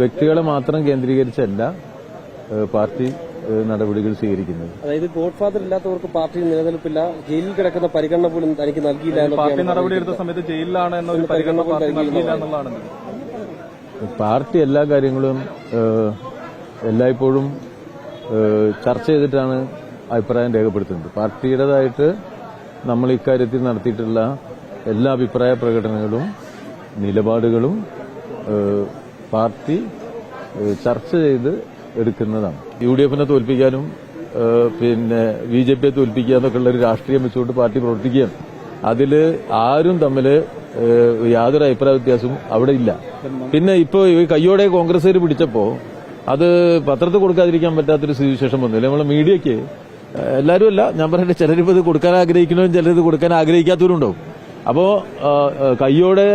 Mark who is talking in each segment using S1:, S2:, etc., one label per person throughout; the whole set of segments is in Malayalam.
S1: വ്യക്തികളെ മാത്രം കേന്ദ്രീകരിച്ചല്ല പാർട്ടി നടപടികൾ സ്വീകരിക്കുന്നത്.
S2: അതായത് ഗോഡ് ഫാദർ ഇല്ലാത്തവർക്ക് പാർട്ടി നിലനിൽപ്പില്ല ജയിലിൽ കിടക്കുന്ന പരിഗണന പോലും തനിക്ക് നൽകിയില്ല
S3: പാർട്ടി
S2: നടപടി
S3: എടുത്ത സമയത്ത് ജയിലിലാണ് എന്നൊരു പരിഗണന പാർട്ടി നൽകിയില്ല എന്നുള്ളതാണ്.
S1: പാർട്ടി എല്ലാ കാര്യങ്ങളും എല്ലായ്പ്പോഴും ചർച്ച ചെയ്തിട്ടാണ് അഭിപ്രായം രേഖപ്പെടുത്തുന്നത്. പാർട്ടിയുടേതായിട്ട് നമ്മൾ ഇക്കാര്യത്തിൽ നടത്തിയിട്ടുള്ള എല്ലാ അഭിപ്രായ പ്രകടനങ്ങളും നിലപാടുകളും പാർട്ടി ചർച്ച ചെയ്ത് എടുക്കുന്നതാണ്. യു ഡി എഫിനെ തോൽപ്പിക്കാനും പിന്നെ ബി ജെ പിയെ തോൽപ്പിക്കുക എന്നൊക്കെയുള്ള ഒരു രാഷ്ട്രീയം വെച്ചുകൊണ്ട് പാർട്ടി പ്രവർത്തിക്കുകയാണ്. അതിൽ ആരും തമ്മിൽ യാതൊരു അഭിപ്രായ വ്യത്യാസവും അവിടെ ഇല്ല. പിന്നെ ഇപ്പോൾ ഈ കയ്യോടെ കോൺഗ്രസ്സുകാർ പിടിച്ചപ്പോൾ അത് പത്രത്തിൽ കൊടുക്കാതിരിക്കാൻ പറ്റാത്തൊരു സ്ഥിതിവിശേഷം വന്നില്ല നമ്മളെ മീഡിയയ്ക്ക് എല്ലാവരും അല്ല ഞാൻ പറയട്ടെ ചിലരിപ്പോൾ ഇത് കൊടുക്കാൻ ആഗ്രഹിക്കുന്നവരും ചിലരിത് കൊടുക്കാൻ ആഗ്രഹിക്കാത്തവരുണ്ടാവും. അപ്പോൾ കയ്യോടെ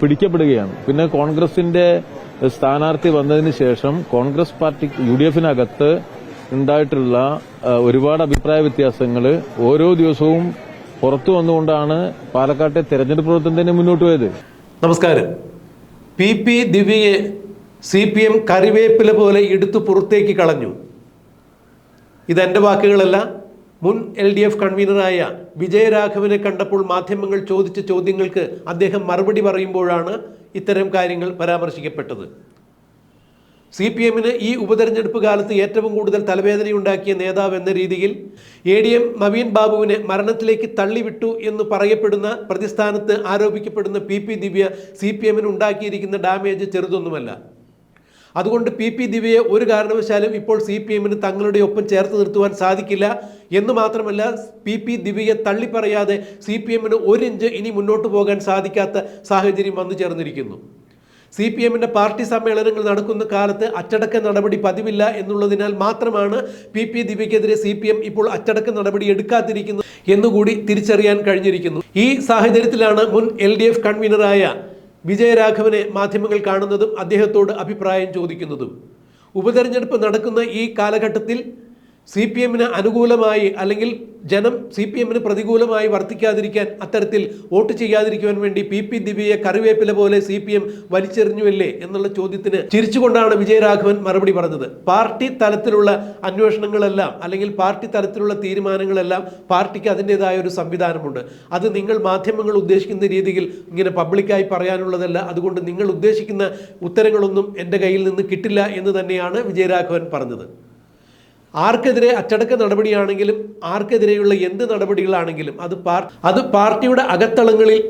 S1: പിടിക്കപ്പെടുകയാണ്. പിന്നെ കോൺഗ്രസിന്റെ സ്ഥാനാർത്ഥി വന്നതിന് ശേഷം കോൺഗ്രസ് പാർട്ടി യു ഡി എഫിനകത്ത് ഉണ്ടായിട്ടുള്ള ഒരുപാട് അഭിപ്രായ വ്യത്യാസങ്ങൾ ഓരോ ദിവസവും പുറത്തു വന്നുകൊണ്ടാണ് പാലക്കാട്ടെ തെരഞ്ഞെടുപ്പ് പ്രവർത്തനം തന്നെ മുന്നോട്ട് പോയത്.
S4: നമസ്കാരം. പി. പി. ദിവ്യയെ സി പി എം കറിവേപ്പില പോലെ എടുത്തു പുറത്തേക്ക് കളഞ്ഞു. ഇതെന്റെ വാക്കുകളല്ല മുൻ എൽ ഡി എഫ് കൺവീനറായ വിജയരാഘവനെ കണ്ടപ്പോൾ മാധ്യമങ്ങൾ ചോദിച്ച ചോദ്യങ്ങൾക്ക് അദ്ദേഹം മറുപടി പറയുമ്പോഴാണ് ഇത്തരം കാര്യങ്ങൾ പരാമർശിക്കപ്പെട്ടത്. സി പി എമ്മിന് ഈ ഉപതെരഞ്ഞെടുപ്പ് കാലത്ത് ഏറ്റവും കൂടുതൽ തലവേദനയുണ്ടാക്കിയ നേതാവ് എന്ന രീതിയിൽ എ ഡി എം നവീൻ ബാബുവിനെ മരണത്തിലേക്ക് തള്ളിവിട്ടു എന്ന് പറയപ്പെടുന്ന പ്രതിസ്ഥാനത്ത് ആരോപിക്കപ്പെടുന്ന P P Divya C P എമ്മിന് ഉണ്ടാക്കിയിരിക്കുന്ന ഡാമേജ് ചെറുതൊന്നുമല്ല. അതുകൊണ്ട് പി പി ദിവ്യയെ ഒരു കാരണവശാലും ഇപ്പോൾ സി പി എമ്മിന് തങ്ങളുടെ ഒപ്പം ചേർത്ത് നിർത്തുവാൻ സാധിക്കില്ല. എന്ന് മാത്രമല്ല പി പി ദിവ്യയെ തള്ളിപ്പറയാതെ സി പി എമ്മിന് ഒരിഞ്ച് ഇനി മുന്നോട്ട് പോകാൻ സാധിക്കാത്ത സാഹചര്യം വന്നു ചേർന്നിരിക്കുന്നു. സി പി എമ്മിന്റെ പാർട്ടി സമ്മേളനങ്ങൾ നടക്കുന്ന കാലത്ത് അച്ചടക്ക നടപടി പതിവില്ല എന്നുള്ളതിനാൽ മാത്രമാണ് പി പി ദിവ്യക്കെതിരെ സി പി എം ഇപ്പോൾ അച്ചടക്ക നടപടി എടുക്കാതിരിക്കുന്നു എന്നുകൂടി തിരിച്ചറിയാൻ കഴിഞ്ഞിരിക്കുന്നു. ഈ സാഹചര്യത്തിലാണ് മുൻ എൽ ഡി എഫ് കൺവീനറായ വിജയരാഘവനെ മാധ്യമങ്ങൾ കാണുന്നതും അദ്ദേഹത്തോട് അഭിപ്രായം ചോദിക്കുന്നതും. ഉപതെരഞ്ഞെടുപ്പ് നടക്കുന്ന ഈ കാലഘട്ടത്തിൽ സി പി എമ്മിന് അനുകൂലമായി അല്ലെങ്കിൽ ജനം സി പി എമ്മിന് പ്രതികൂലമായി വർത്തിക്കാതിരിക്കാൻ അത്തരത്തിൽ വോട്ട് ചെയ്യാതിരിക്കുവാൻ വേണ്ടി പി പി ദിവ്യയെ കറിവേപ്പില പോലെ സി പി എം വലിച്ചെറിഞ്ഞുവല്ലേ എന്നുള്ള ചോദ്യത്തിന് ചിരിച്ചുകൊണ്ടാണ് വിജയരാഘവൻ മറുപടി പറഞ്ഞത്. പാർട്ടി തലത്തിലുള്ള അന്വേഷണങ്ങളെല്ലാം അല്ലെങ്കിൽ പാർട്ടി തലത്തിലുള്ള തീരുമാനങ്ങളെല്ലാം പാർട്ടിക്ക് അതിന്റെതായ ഒരു സംവിധാനമുണ്ട്. അത് നിങ്ങൾ മാധ്യമങ്ങൾ ഉദ്ദേശിക്കുന്ന രീതിയിൽ ഇങ്ങനെ പബ്ലിക്കായി പറയാനുള്ളതല്ല. അതുകൊണ്ട് നിങ്ങൾ ഉദ്ദേശിക്കുന്ന ഉത്തരങ്ങളൊന്നും എന്റെ കയ്യിൽ നിന്ന് കിട്ടില്ല എന്ന് തന്നെയാണ് വിജയരാഘവൻ പറഞ്ഞത്. ആർക്കെതിരെ അച്ചടക്ക നടപടിയാണെങ്കിലും ആർക്കെതിരെയുള്ള എന്ത് നടപടികളാണെങ്കിലും അത് പാർ അത് പാർട്ടിയുടെ അകത്തളങ്ങളിൽ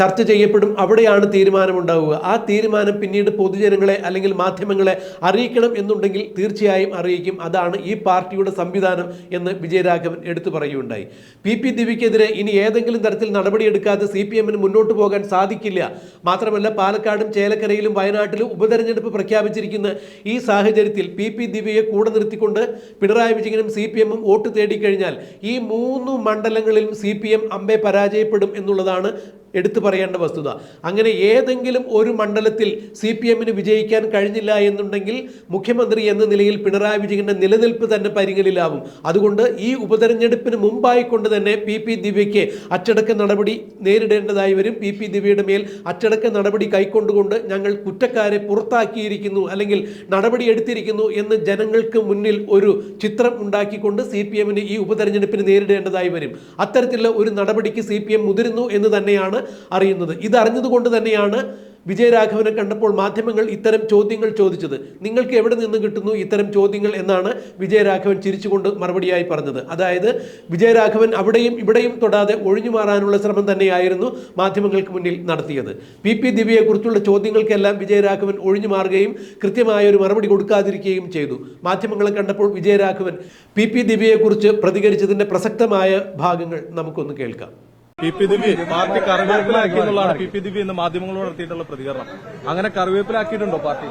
S4: ചർച്ച ചെയ്യപ്പെടും. അവിടെയാണ് തീരുമാനമുണ്ടാവുക. ആ തീരുമാനം പിന്നീട് പൊതുജനങ്ങളെ അല്ലെങ്കിൽ മാധ്യമങ്ങളെ അറിയിക്കണം എന്നുണ്ടെങ്കിൽ തീർച്ചയായും അറിയിക്കും. അതാണ് ഈ പാർട്ടിയുടെ സംവിധാനം എന്ന് വിജയരാഘവൻ എടുത്തു പറയുകയുണ്ടായി. പി. പി. ദിവിക്കെതിരെ ഇനി ഏതെങ്കിലും തരത്തിൽ നടപടിയെടുക്കാതെ സി പി എമ്മിന് മുന്നോട്ട് പോകാൻ സാധിക്കില്ല. മാത്രമല്ല പാലക്കാടും ചേലക്കരയിലും വയനാട്ടിലും ഉപതെരഞ്ഞെടുപ്പ് പ്രഖ്യാപിച്ചിരിക്കുന്ന ഈ സാഹചര്യത്തിൽ പി. പി. ദിവ്യയെ കൂടെ നിർത്തിക്കൊണ്ട് പിണറായി വിജയനും സി പി എമ്മും വോട്ട് തേടിക്കഴിഞ്ഞാൽ ഈ മൂന്ന് മണ്ഡലങ്ങളിലും സി പി എം അമ്പെ പരാജയപ്പെടും എന്നുള്ളതാണ് എടുത്തു പറയേണ്ട വസ്തുത. അങ്ങനെ ഏതെങ്കിലും ഒരു മണ്ഡലത്തിൽ സി പി എമ്മിന് വിജയിക്കാൻ കഴിഞ്ഞില്ല എന്നുണ്ടെങ്കിൽ മുഖ്യമന്ത്രി എന്ന നിലയിൽ പിണറായി വിജയന്റെ നിലനിൽപ്പ് തന്നെ പരിങ്ങലിലാവും അതുകൊണ്ട് ഈ ഉപതെരഞ്ഞെടുപ്പിന് മുമ്പായി കൊണ്ട് തന്നെ പി പി ദിവ്യയ്ക്ക് അച്ചടക്ക നടപടി നേരിടേണ്ടതായി വരും. പി പി ദിവ്യയുടെ മേൽ അച്ചടക്ക നടപടി കൈക്കൊണ്ടുകൊണ്ട് ഞങ്ങൾ കുറ്റക്കാരെ പുറത്താക്കിയിരിക്കുന്നു അല്ലെങ്കിൽ നടപടി എടുത്തിരിക്കുന്നു എന്ന് ജനങ്ങൾക്ക് മുന്നിൽ ഒരു ചിത്രം ഉണ്ടാക്കിക്കൊണ്ട് സി പി എമ്മിന് ഈ ഉപതെരഞ്ഞെടുപ്പിന് നേരിടേണ്ടതായി വരും. അത്തരത്തിലുള്ള ഒരു നടപടിക്ക് സി പി എം മുതിരുന്നു എന്ന് തന്നെയാണ് അറിയുന്നത്. ഇത് അറിഞ്ഞതുകൊണ്ട് തന്നെയാണ് വിജയരാഘവനെ കണ്ടപ്പോൾ മാധ്യമങ്ങൾ ഇത്തരം ചോദ്യങ്ങൾ ചോദിച്ചത്. നിങ്ങൾക്ക് എവിടെ നിന്ന് കിട്ടുന്നു ഇത്തരം ചോദ്യങ്ങൾ എന്നാണ് വിജയരാഘവൻ ചിരിച്ചുകൊണ്ട് മറുപടിയായി പറഞ്ഞത്. അതായത് വിജയരാഘവൻ അവിടെയും ഇവിടെയും തൊടാതെ ഒഴിഞ്ഞു മാറാനുള്ള ശ്രമം തന്നെയായിരുന്നു മാധ്യമങ്ങൾക്ക് മുന്നിൽ നടത്തിയത്. പി പി ദിവ്യയെക്കുറിച്ചുള്ള ചോദ്യങ്ങൾക്കെല്ലാം വിജയരാഘവൻ ഒഴിഞ്ഞു മാറുകയും കൃത്യമായ ഒരു മറുപടി കൊടുക്കാതിരിക്കുകയും ചെയ്തു. മാധ്യമങ്ങളെ കണ്ടപ്പോൾ വിജയരാഘവൻ പി പി ദിവ്യയെക്കുറിച്ച് പ്രതികരിച്ചതിന്റെ പ്രസക്തമായ ഭാഗങ്ങൾ നമുക്കൊന്ന് കേൾക്കാം.
S3: പി പി ദിവ്യ പാർട്ടി കറിവേപ്പിലാക്കി എന്നുള്ളതാണ് പി പി ദിവ്യ ഇന്ന് മാധ്യമങ്ങളോട് നടത്തിയിട്ടുള്ള പ്രതികരണം. അങ്ങനെ കറിവേപ്പിലാക്കിയിട്ടുണ്ടോ പാർട്ടി?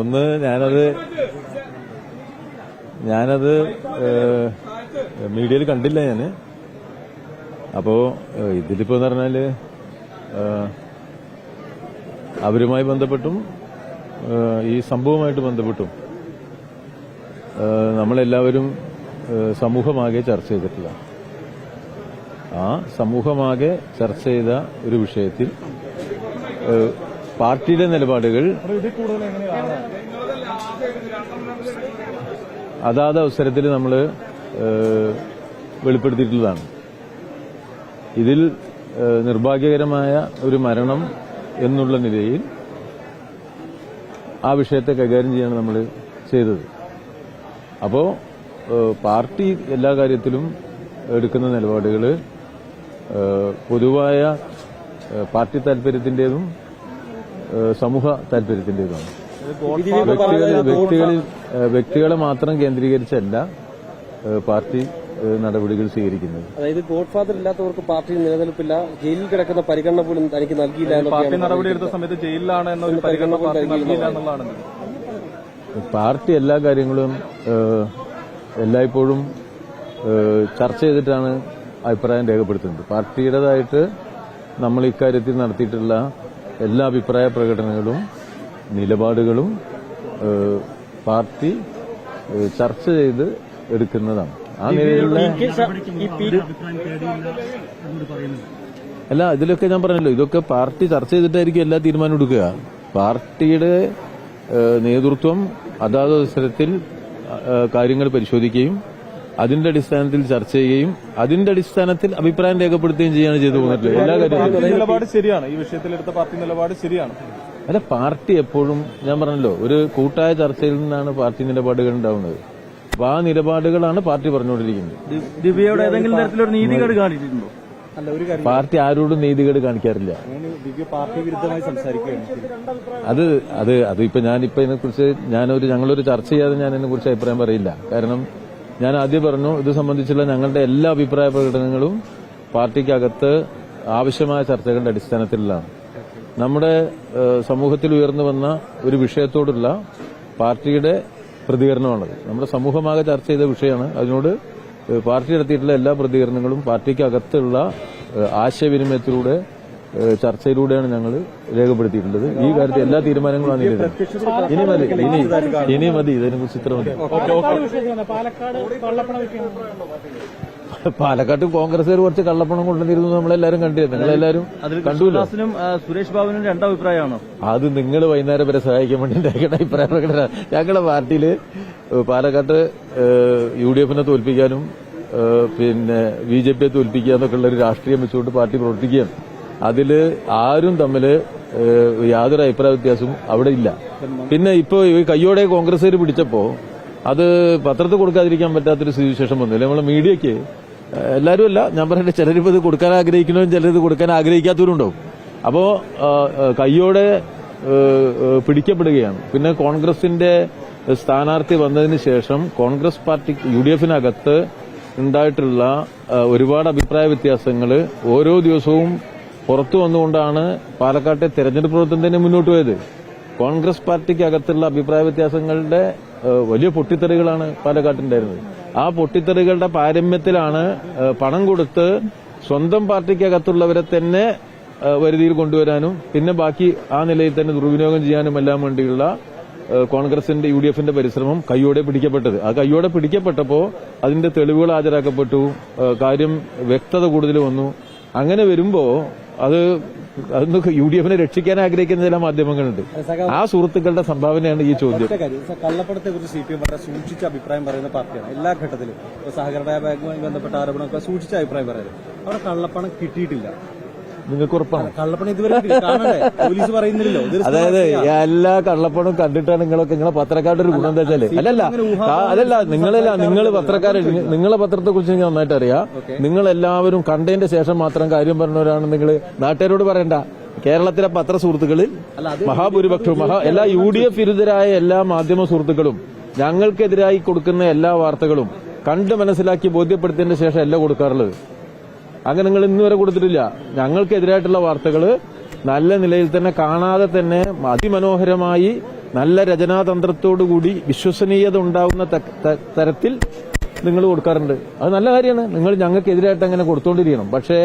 S1: ഒന്ന് ഞാനത് ഞാനത് മീഡിയയിൽ കണ്ടില്ല ഞാൻ. അപ്പോ ഇതിലിപ്പോ എന്ന് പറഞ്ഞാൽ അവരുമായി ബന്ധപ്പെട്ടും ഈ സംഭവമായിട്ട് ബന്ധപ്പെട്ടും നമ്മളെല്ലാവരും സമൂഹമാകെ ചർച്ച ചെയ്തിട്ടില്ല. ആ സമൂഹമാകെ ചർച്ച ചെയ്ത ഒരു വിഷയത്തിൽ പാർട്ടിയുടെ നിലപാടുകൾ അതാത് അവസരത്തിൽ നമ്മൾ വെളിപ്പെടുത്തിയിട്ടുള്ളതാണ്. ഇതിൽ നിർഭാഗ്യകരമായ ഒരു മരണം എന്നുള്ള നിലയിൽ ആ വിഷയത്തെ കൈകാര്യം ചെയ്യാണ് നമ്മൾ ചെയ്തത്. അപ്പോ ഏഹ്, പാർട്ടി എല്ലാ കാര്യത്തിലും എടുക്കുന്ന നിലപാടുകൾ പൊതുവായ പാർട്ടി താല്പര്യത്തിന്റേതും സമൂഹ താല്പര്യത്തിന്റേതുമാണ്. വ്യക്തികളിൽ വ്യക്തികളെ മാത്രം കേന്ദ്രീകരിച്ചല്ല പാർട്ടി നടപടികൾ സ്വീകരിക്കുന്നത്.
S2: അതായത് ഗോഡ് ഫാദർ ഇല്ലാത്തവർക്ക് പാർട്ടി നിലനിൽപ്പില്ല ജയിലിൽ കിടക്കുന്ന പരിഗണന പോലും തനിക്ക് നൽകിയില്ല
S3: പാർട്ടി സമയത്ത് ജയിലിലാണ് എന്നൊരു പരിഗണന നൽകിയില്ല എന്നുള്ളതാണ്.
S1: പാർട്ടി എല്ലാ കാര്യങ്ങളും എല്ലായ്പ്പോഴും ചർച്ച ചെയ്തിട്ടാണ് അഭിപ്രായം രേഖപ്പെടുത്തുന്നത്. പാർട്ടിയുടേതായിട്ട് നമ്മൾ ഇക്കാര്യത്തിൽ നടത്തിയിട്ടുള്ള എല്ലാ അഭിപ്രായ പ്രകടനങ്ങളും നിലപാടുകളും പാർട്ടി ചർച്ച ചെയ്ത് എടുക്കുന്നതാണ്. ആ നിലയിലുള്ള അല്ല ഇതിലൊക്കെ ഞാൻ പറഞ്ഞല്ലോ ഇതൊക്കെ പാർട്ടി ചർച്ച ചെയ്തിട്ടായിരിക്കും എല്ലാ തീരുമാനം എടുക്കുക. പാർട്ടിയുടെ നേതൃത്വം അതാത് അവസരത്തിൽ കാര്യങ്ങൾ പരിശോധിക്കുകയും അതിന്റെ അടിസ്ഥാനത്തിൽ ചർച്ച ചെയ്യുകയും അതിന്റെ അടിസ്ഥാനത്തിൽ അഭിപ്രായം രേഖപ്പെടുത്തുകയും ചെയ്യാണ് ചെയ്തു പോകുന്നത്. എല്ലാ കാര്യത്തിലും.
S3: നിലപാട് ശരിയാണ്. ഈ വിഷയത്തിലെടുത്ത പാർട്ടി നിലപാട് ശരിയാണ്.
S1: അല്ല പാർട്ടി എപ്പോഴും ഞാൻ പറഞ്ഞല്ലോ ഒരു കൂട്ടായ ചർച്ചയിൽ നിന്നാണ് പാർട്ടി നിലപാടുകൾ ഉണ്ടാവുന്നത്. അപ്പൊ ആ നിലപാടുകളാണ് പാർട്ടി പറഞ്ഞുകൊണ്ടിരിക്കുന്നത്.
S5: ദിവ്യയുടെ ഏതെങ്കിലും തരത്തിലൊരു നീതികേട് കാണിച്ചിട്ടുണ്ടോ?
S3: അല്ല ഒരു കാര്യം
S1: പാർട്ടി ആരോടും നീതികേട് കാണിക്കാറില്ല. അത് അത് അത് ഇപ്പൊ ഞാനിപ്പോ ഇതിനെ കുറിച്ച് ഞാനൊരു ഞങ്ങളൊരു ചർച്ച ചെയ്യാതെ ഞാൻ ഇതിനെ കുറിച്ച് അഭിപ്രായം പറയില്ല. കാരണം ഞാൻ ആദ്യം പറഞ്ഞു ഇത് സംബന്ധിച്ചുള്ള ഞങ്ങളുടെ എല്ലാ അഭിപ്രായ പ്രകടനങ്ങളും പാർട്ടിക്കകത്ത് ആവശ്യമായ ചർച്ചകളുടെ അടിസ്ഥാനത്തിലാണ് നമ്മുടെ സമൂഹത്തിൽ ഉയർന്നു വന്ന ഒരു വിഷയത്തോടുള്ള പാർട്ടിയുടെ പ്രതികരണമാണത്. നമ്മുടെ സമൂഹമാകെ ചർച്ച ചെയ്ത വിഷയമാണ്. അതിനോട് പാർട്ടി നടത്തിയിട്ടുള്ള എല്ലാ പ്രതികരണങ്ങളും പാർട്ടിക്ക് അകത്തുള്ള ആശയവിനിമയത്തിലൂടെ ചർച്ചയിലൂടെയാണ് ഞങ്ങൾ രേഖപ്പെടുത്തിയിട്ടുള്ളത്. ഈ കാര്യത്തിൽ എല്ലാ തീരുമാനങ്ങളും ആണ് ഇനി മതി ഇനി ഇനി മതി ഇതിനെക്കുറിച്ച് ഇത്ര മതി. പാലക്കാട്ട് കോൺഗ്രസുകാർ കുറച്ച് കള്ളപ്പണം കൊണ്ടുവന്നിരുന്നു നമ്മളെല്ലാരും കണ്ടിരുന്നു നിങ്ങളെല്ലാരും കണ്ടുല്ലോ
S5: സുരേഷ് ബാബുവിനും രണ്ടഭിപ്രായമാണോ.
S1: അത് നിങ്ങൾ വൈകുന്നേരം വരെ സഹായിക്കാൻ വേണ്ടി ഉണ്ടാക്കിയ അഭിപ്രായ പ്രകടന. ഞങ്ങളുടെ പാർട്ടിയിൽ പാലക്കാട്ട് യു ഡി എഫിനെ തോൽപ്പിക്കാനും പിന്നെ ബി ജെ പിയെ തോൽപ്പിക്കുക എന്നൊക്കെയുള്ള ഒരു രാഷ്ട്രീയം വെച്ചുകൊണ്ട് പാർട്ടി പ്രവർത്തിക്കുകയാണ്. അതിൽ ആരും തമ്മിൽ യാതൊരു അഭിപ്രായ വ്യത്യാസവും അവിടെ ഇല്ല. പിന്നെ ഇപ്പോൾ ഈ കയ്യോടെ കോൺഗ്രസ്സുകാർ പിടിച്ചപ്പോൾ അത് പത്രത്തിൽ കൊടുക്കാതിരിക്കാൻ പറ്റാത്തൊരു സ്ഥിതിവിശേഷം വന്നില്ല നമ്മളെ മീഡിയക്ക് ഏഹ്, എല്ലാവരും അല്ല ഞാൻ പറയട്ടെ ചിലരിപ്പോൾ ഇത് കൊടുക്കാൻ ആഗ്രഹിക്കുന്നവരും ചിലരിത് കൊടുക്കാൻ ആഗ്രഹിക്കാത്തവരുണ്ടാവും. അപ്പോൾ കയ്യോടെ പിടിക്കപ്പെടുകയാണ്. പിന്നെ കോൺഗ്രസിന്റെ സ്ഥാനാർത്ഥി വന്നതിന് ശേഷം കോൺഗ്രസ് പാർട്ടി യു ഡി എഫിനകത്ത് ഉണ്ടായിട്ടുള്ള ഒരുപാട് അഭിപ്രായ വ്യത്യാസങ്ങൾ ഓരോ ദിവസവും പുറത്തു വന്നുകൊണ്ടാണ് പാലക്കാട്ടെ തെരഞ്ഞെടുപ്പ് പ്രവർത്തനം തന്നെ മുന്നോട്ട് പോയത്. കോൺഗ്രസ് പാർട്ടിക്ക് അകത്തുള്ള അഭിപ്രായ വ്യത്യാസങ്ങളുടെ വലിയ പൊട്ടിത്തെറികളാണ് പാലക്കാട്ടുണ്ടായിരുന്നത്. ആ പൊട്ടിത്തെറികളുടെ പാരമ്യത്തിലാണ് പണം കൊടുത്ത് സ്വന്തം പാർട്ടിക്കകത്തുള്ളവരെ തന്നെ വരുതിയിൽ കൊണ്ടുവരാനും പിന്നെ ബാക്കി ആ നിലയിൽ തന്നെ ദുർവിനിയോഗം ചെയ്യാനും എല്ലാം വേണ്ടിയുള്ള കോൺഗ്രസിന്റെ യു ഡി എഫിന്റെ പരിശ്രമം കൈയോടെ പിടിക്കപ്പെട്ടത്. ആ കൈയോടെ പിടിക്കപ്പെട്ടപ്പോൾ അതിന്റെ തെളിവുകൾ ഹാജരാക്കപ്പെട്ടു. കാര്യം വ്യക്തത കൂടുതൽ വന്നു. അങ്ങനെ വരുമ്പോ അത് അതൊന്ന് യു ഡി എഫിനെ രക്ഷിക്കാൻ ആഗ്രഹിക്കുന്ന ചില മാധ്യമങ്ങളുണ്ട്. ആ സുഹൃത്തുക്കളുടെ സംഭാവനയാണ് ഈ ചോദ്യം.
S6: കള്ളപ്പണത്തെ കുറിച്ച് സി പി എം വളരെ സൂക്ഷിച്ച അഭിപ്രായം പറയുന്ന പാർട്ടിയാണ്. എല്ലാ ഘട്ടത്തിലും. സഹകരണ ബാങ്കുമായി ബന്ധപ്പെട്ട ആരോപണമൊക്കെ സൂക്ഷിച്ച അഭിപ്രായം പറയുന്നത്. അവിടെ കള്ളപ്പണം കിട്ടിയിട്ടില്ല.
S1: നിങ്ങൾക്ക് ഉറപ്പാണ്.
S6: കള്ളപ്പണം ഇതുവരെ പോലീസ് പറയുന്നില്ലല്ലോ.
S1: അതായത് എല്ലാ കള്ളപ്പണവും കണ്ടിട്ടാണ് നിങ്ങളൊക്കെ നിങ്ങളെ പത്രക്കാരുടെ ഒരു ഗുണം എന്താ വെച്ചാൽ അല്ലല്ല അതല്ല നിങ്ങളല്ല നിങ്ങൾ പത്രക്കാരെ നിങ്ങളെ പത്രത്തെ കുറിച്ച് എനിക്ക് നന്നായിട്ട് അറിയാം. നിങ്ങൾ എല്ലാവരും കണ്ടതിന്റെ ശേഷം മാത്രം കാര്യം പറഞ്ഞവരാണ് നിങ്ങൾ നാട്ടുകാരോട് പറയണ്ട. കേരളത്തിലെ പത്ര സുഹൃത്തുക്കളിൽ മഹാഭൂരിപക്ഷവും മഹാ എല്ലാ യു ഡി എഫ് വിരുദ്ധരായ എല്ലാ മാധ്യമ സുഹൃത്തുക്കളും ഞങ്ങൾക്കെതിരായി കൊടുക്കുന്ന എല്ലാ വാർത്തകളും കണ്ട് മനസ്സിലാക്കി ബോധ്യപ്പെടുത്തിയതിന്റെ ശേഷം അല്ല കൊടുക്കാറുള്ളത്. അങ്ങനെ നിങ്ങൾ ഇന്ന് വരെ കൊടുത്തിട്ടില്ല. ഞങ്ങൾക്കെതിരായിട്ടുള്ള വാർത്തകൾ നല്ല നിലയിൽ തന്നെ കാണാതെ തന്നെ അതിമനോഹരമായി നല്ല രചനാതന്ത്രത്തോടുകൂടി വിശ്വസനീയത ഉണ്ടാവുന്ന തരത്തിൽ നിങ്ങൾ കൊടുക്കാറുണ്ട്. അത് നല്ല കാര്യമാണ്. നിങ്ങൾ ഞങ്ങൾക്കെതിരായിട്ട് അങ്ങനെ കൊടുത്തോണ്ടിരിക്കണം. പക്ഷേ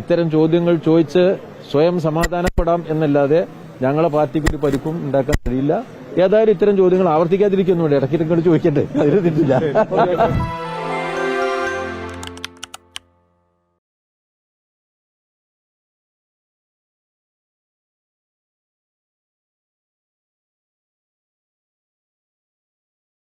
S1: ഇത്തരം ചോദ്യങ്ങൾ ചോദിച്ച് സ്വയം സമാധാനപ്പെടാം എന്നല്ലാതെ ഞങ്ങളെ പാർട്ടിക്ക് ഒരു പരിക്കും ഉണ്ടാക്കാൻ കഴിയില്ല. ഏതായാലും ഇത്തരം ചോദ്യങ്ങൾ ആവർത്തിക്കാതിരിക്കുന്നുണ്ട്. ഇടയ്ക്കിടയ്ക്ക് ചോദിക്കട്ടെ അതിന് തെറ്റില്ല